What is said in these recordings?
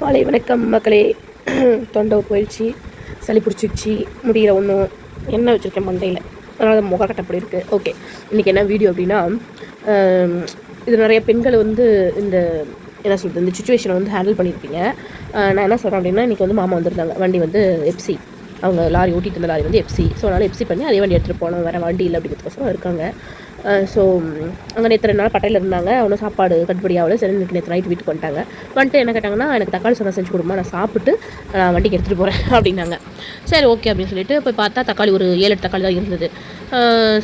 காலை வணக்கம் மக்களே. தொண்டை போயிடுச்சு சளி பிடிச்சிடுச்சு முடியல ஒன்றும் எண்ணெய் வச்சுருக்கேன் மண்டையில். அதனால் முகக்கட்டை அப்படி இருக்குது ஓகே இன்றைக்கி என்ன வீடியோ அப்படின்னா இது நிறைய பெண்கள் வந்து இந்த என்ன சொல்கிறது இந்த சுச்சுவேஷனை வந்து ஹேண்டில் பண்ணியிருப்பீங்க. நான் என்ன சொல்கிறேன் அப்படின்னா இன்றைக்கி வந்து மாமா வந்திருந்தாங்க. வண்டி வந்து எப்சி அவங்க லாரி ஓட்டிட்டு இருந்த லாரி வந்து எப்சி ஸோ அதனால் எப்சி பண்ணி அதே வண்டி எடுத்துகிட்டு போனோம். வேறு வண்டி இல்லை அப்படிங்கிறதுக்கோசரம் இருக்காங்க. ஸோ அங்கே நேற்று ரெண்டு நாள் பட்டையில் இருந்தாங்க. அவனும் சாப்பாடு கட்டுப்படி ஆகல. சரி இன்னைக்கு நேற்று நைட் வீட்டுக்கு வந்துட்டாங்க. வந்துட்டு என்ன கேட்டாங்கன்னா எனக்கு தக்காளி சாதம் செஞ்சு கொடுமா நான் சாப்பிட்டு நான் வண்டிக்கு எடுத்துகிட்டு போகிறேன் அப்படின்னாங்க. சரி ஓகே அப்படின்னு சொல்லிட்டு போய் பார்த்தா தக்காளி ஒரு ஏழு எட்டு தக்காளி தான் இருந்தது.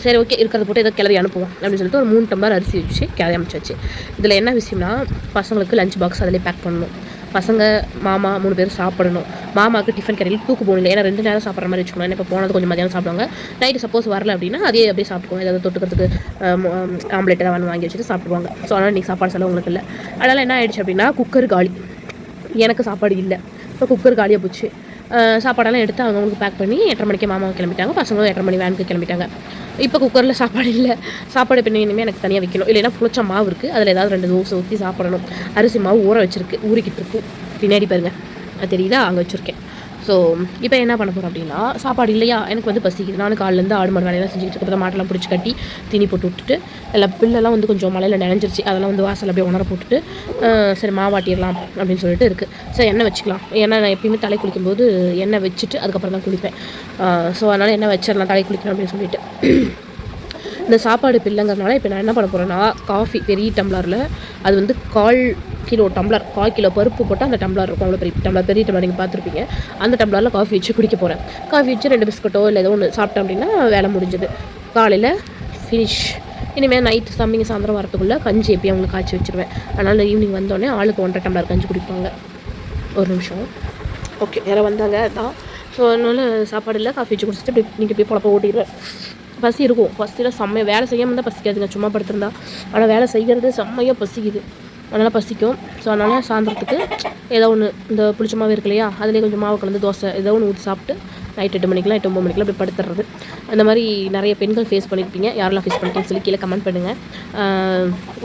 சரி ஓகே இருக்கிறத போட்டு ஏதோ கிளறி அனுப்புவோம் அப்படின்னு சொல்லிட்டு ஒரு மூணு டம்ளர் அரிசி வச்சு கிளறி அமைச்சாச்சு இதில் என்ன விஷயம்னா பசங்களுக்கு லஞ்ச் பாக்ஸ் அதிலே பேக் பண்ணணும். பசங்க மாமா மூணு பேரும் சாப்பிடணும். மாமாவுக்கு டிஃபன் கடையில் தூக்கு போகணும் ஏன்னா ரெண்டு நேரம் சாப்பிட்ற மாதிரி வச்சுக்கணும் ஏன்னா இப்போ போனது கொஞ்சம் மதியானம் சாப்பிடுவாங்க. நைட்டு சப்போஸ் வரல அப்படின்னா அதே அப்படியே சாப்பிட்டுக்கோங்க. ஏதாவது தொட்டுக்கிறதுக்கு ஆம்லெட் ஏதாவது வாங்கி வச்சுட்டு சாப்பிடுவாங்க. ஸோ அதனால் இன்றைக்கி சாப்பாடு செலவு உங்களுக்கு இல்லை. அதனால் என்ன ஆயிடுச்சு அப்படின்னா குக்கர் காலி. எனக்கு சாப்பாடு இல்லை. இப்போ குக்கர் காலியாக போச்சு. சாப்பாடெல்லாம் எடுத்து அவங்களுக்கு பேக் பண்ணி எட்டரை மணிக்கு மாமாவை கிளம்பிட்டாங்க. பசங்களும் எட்டரை மணி வேனுக்கு கிளம்பிட்டாங்க. இப்போ குக்கரில் சாப்பாடு இல்லை. சாப்பாடு இப்போ இனிமேல் எனக்கு தனியாக வைக்கணும். இல்லைன்னா புளிச்ச மாவு இருக்குது அதில் ஏதாவது ரெண்டு தோசை ஊற்றி சாப்பிடணும். அரிசி மாவு ஊற வச்சிருக்கு. ஊறிக்கிட்டு இருக்கு. பின்னாடி பாருங்கள் தெரியுதா அங்கே வச்சுருக்கேன். ஸோ இப்போ என்ன பண்ண போகிறோம் அப்படின்னா சாப்பாடு இல்லையா? எனக்கு வந்து பசிக்குது நானும் காலிலேருந்து ஆடு மாடு வேலையெல்லாம் செஞ்சுக்கிட்டு இருக்கப்போ மாட்டெல்லாம் பிடிச்சி கட்டி தீனி போட்டு விட்டுட்டு எல்லாம் பில்லெல்லாம் வந்து கொஞ்சம் மழையில் நினைஞ்சிருச்சு. அதெல்லாம் வந்து வாசல் அப்படியே உணர போட்டுட்டு சரி மாவாட்டிடலாம் அப்படின்னு சொல்லிட்டு இருக்குது சரி எண்ணெய் வச்சுக்கலாம். ஏன்னா நான் எப்பயுமே தலை குளிக்கும்போது எண்ணெய் வச்சுட்டு அதுக்கப்புறம் தான் குளிப்பேன் ஸோ அதனால் எண்ணெய் வச்சிடலாம் தலை குளிக்கணும் அப்படின்னு சொல்லிட்டு. இந்த சாப்பாடு பிள்ளைங்கிறதுனால இப்போ நான் என்ன பண்ண போகிறேன்னா காஃபி பெரிய டம்ளரில் அது வந்து கால் கிலோ டம்ளர் கால் கிலோ பருப்பு போட்டால் அந்த டம்ளர் இருக்கும். அவ்வளோ பெரிய டம்ளர் பெரிய டம்ளர் நீங்கள் பார்த்துருப்பீங்க. அந்த டம்ளரில் காஃபி வச்சு குடிக்க போகிறேன் காஃபி வச்சு ரெண்டு பிஸ்கட்டோ இல்லை ஏதோ ஒன்று சாப்பிட்டோம் அப்படின்னா வேலை முடிஞ்சது. காலையில் ஃபினிஷ் இனிமேல் நைட்டு தம்பிங்க சாயந்தரம் வரத்துக்குள்ளே கஞ்சி எப்பயும் அவங்களுக்கு காய்ச்சி வச்சுருவேன். அதனால் ஈவினிங் வந்தோடனே ஆளுக்கு ஒன்றரை டம்ளர் கஞ்சி குடிப்பாங்க. ஒரு நிமிஷம். ஓகே வேறு வந்தாங்க அதான். ஸோ அதனால் சாப்பாடு இல்லை காஃபி வச்சு குடிச்சிட்டு இப்படி நீங்கள் போய் பொழப்ப ஓட்டிடுவேன் பசி இருக்கும் பசியில் செம்மையாக வேலை செய்யாமல் இருந்தால் பசிக்காதுங்க. சும்மா படுத்திருந்தா. ஆனால் வேலை செய்கிறது செம்மையாக பசிக்குது. அதனால் பசிக்கும். ஸோ அதனால் சாயந்தரத்துக்கு ஏதோ ஒன்று இந்த புளிச்ச மாவு இருக்கு இல்லையா? அதுலேயே கொஞ்சம் மாவு கலந்து தோசை ஏதோ ஒன்று ஊற்றி சாப்பிட்டு நைட் எட்டு மணிக்கெலாம் எட்டு ஒம்பது மணிக்கெலாம் போய் படுத்துறது. அந்த மாதிரி நிறைய பெண்கள் ஃபேஸ் பண்ணியிருப்பீங்க யாரெல்லாம் ஃபேஸ் பண்ணிட்டீங்கன்னு சொல்லி கீழே கமெண்ட் பண்ணுங்கள்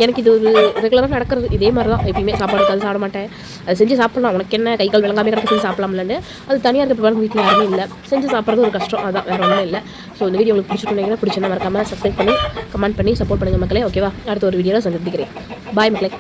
எனக்கு இது ஒரு ரெகுலராக நடக்கிறது. இதே மாதிரி தான் எப்பயுமே சாப்பாடு இருக்காது சாப்பிட மாட்டேன். அது செஞ்சு சாப்பிட்லாம். உனக்கு என்ன? கை கால் விளங்காமே கிடக்க செஞ்சு சாப்பிடலாம்லன்னு. அது தனியாக இருக்க பாருங்க வீட்டில் யாருமே இல்லை. செஞ்சு சாப்பிட்றது ஒரு கஷ்டம். அதான் வேறு ஒன்றும் இல்லை. ஸோ இந்த வீடியோ உங்களுக்கு பிடிச்சிருந்தீங்கன்னா பிடிச்சிருந்தா மறக்காமல் சப்ஸ்கிரைப் பண்ணி கமெண்ட் பண்ணி சப்போர்ட் பண்ணுங்கள் மக்களே. ஓகேவா அடுத்த ஒரு வீடியோவில் சந்திக்கிறேன். பாய் மக்களே.